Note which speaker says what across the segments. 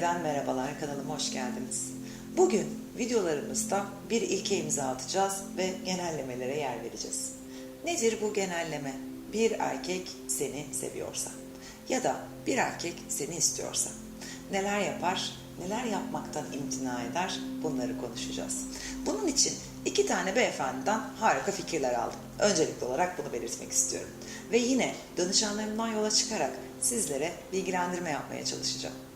Speaker 1: Yeniden merhabalar kanalıma hoş geldiniz. Bugün videolarımızda bir ilke imza atacağız ve genellemelere yer vereceğiz. Nedir bu genelleme? Bir erkek seni seviyorsa ya da bir erkek seni istiyorsa neler yapar, neler yapmaktan imtina eder bunları konuşacağız. Bunun için iki tane beyefendiden harika fikirler aldım. Öncelikli olarak bunu belirtmek istiyorum. Ve yine danışanlarımdan yola çıkarak sizlere bilgilendirme yapmaya çalışacağım.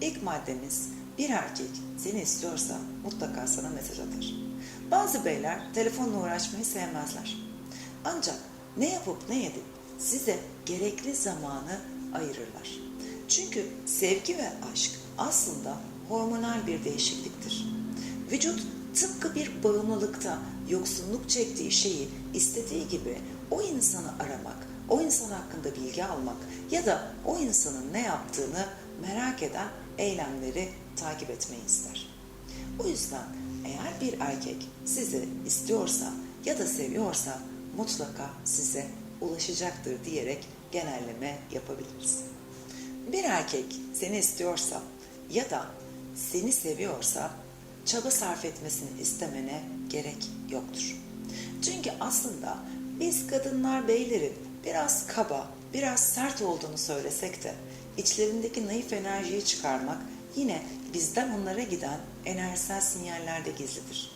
Speaker 1: İlk maddemiz bir erkek seni istiyorsa mutlaka sana mesaj atar. Bazı beyler telefonla uğraşmayı sevmezler. Ancak ne yapıp ne edip size gerekli zamanı ayırırlar. Çünkü sevgi ve aşk aslında hormonal bir değişikliktir. Vücut tıpkı bir bağımlılıkta yoksunluk çektiği şeyi istediği gibi o insanı aramak, o insan hakkında bilgi almak ya da o insanın ne yaptığını merak eden eylemleri takip etmeyi ister. O yüzden eğer bir erkek sizi istiyorsa ya da seviyorsa mutlaka size ulaşacaktır diyerek genelleme yapabiliriz. Bir erkek seni istiyorsa ya da seni seviyorsa çaba sarf etmesini istemene gerek yoktur. Çünkü aslında biz kadınlar beylerin biraz kaba, biraz sert olduğunu söylesek de içlerindeki naif enerjiyi çıkarmak yine bizden onlara giden enerjisel sinyallerde gizlidir.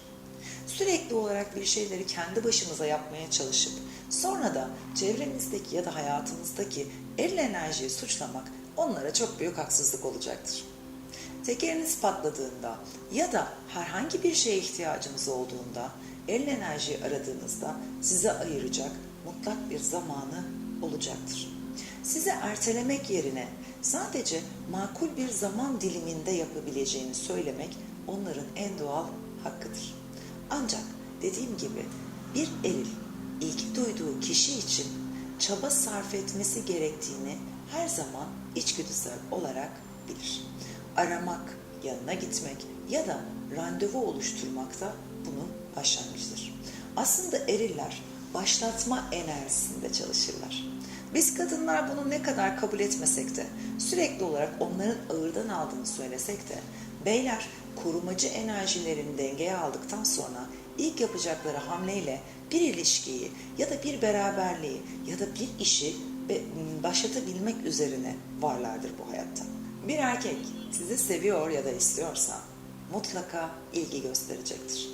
Speaker 1: Sürekli olarak bir şeyleri kendi başımıza yapmaya çalışıp sonra da çevremizdeki ya da hayatımızdaki eril enerjiyi suçlamak onlara çok büyük haksızlık olacaktır. Tekeriniz patladığında ya da herhangi bir şeye ihtiyacınız olduğunda eril enerjiyi aradığınızda size ayıracak mutlak bir zamanı olacaktır. Size ertelemek yerine sadece makul bir zaman diliminde yapabileceğini söylemek onların en doğal hakkıdır. Ancak dediğim gibi bir eril ilgi duyduğu kişi için çaba sarf etmesi gerektiğini her zaman içgüdüsel olarak bilir. Aramak, yanına gitmek ya da randevu oluşturmak da bunun başlangıcıdır. Aslında eriller başlatma enerjisinde çalışırlar. Biz kadınlar bunu ne kadar kabul etmesek de sürekli olarak onların ağırdan aldığını söylesek de beyler korumacı enerjilerini dengeye aldıktan sonra ilk yapacakları hamleyle bir ilişkiyi ya da bir beraberliği ya da bir işi başlatabilmek üzerine varlardır bu hayatta. Bir erkek sizi seviyor ya da istiyorsa mutlaka ilgi gösterecektir.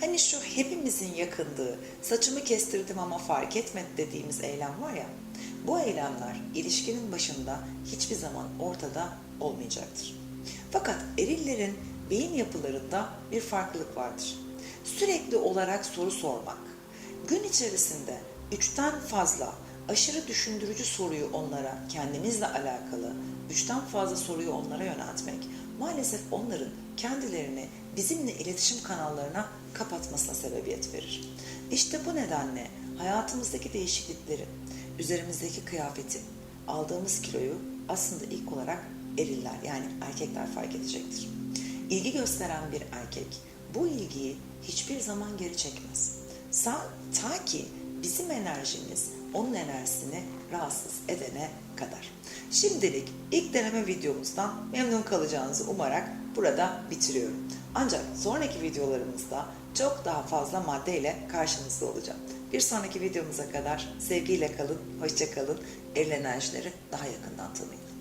Speaker 1: Hani şu hepimizin yakındığı, saçımı kestirdim ama fark etmedi dediğimiz eylem var ya, bu eylemler ilişkinin başında hiçbir zaman ortada olmayacaktır. Fakat erillerin beyin yapılarında bir farklılık vardır. Sürekli olarak soru sormak, gün içerisinde üçten fazla aşırı düşündürücü soruyu onlara kendimizle alakalı üçten fazla soruyu onlara yöneltmek maalesef onların kendilerini bizimle iletişim kanallarına kapatmasına sebebiyet verir. İşte bu nedenle hayatımızdaki değişiklikleri, üzerimizdeki kıyafeti, aldığımız kiloyu aslında ilk olarak eriller yani erkekler fark edecektir. İlgi gösteren bir erkek bu ilgiyi hiçbir zaman geri çekmez. Sa ta ki bizim enerjimiz onun enerjisini rahatsız edene kadar. Şimdilik ilk deneme videomuzdan memnun kalacağınızı umarak burada bitiriyorum. Ancak sonraki videolarımızda çok daha fazla maddeyle karşınızda olacağım. Bir sonraki videomuza kadar sevgiyle kalın, hoşça kalın, eril enerjileri daha yakından tanıyın.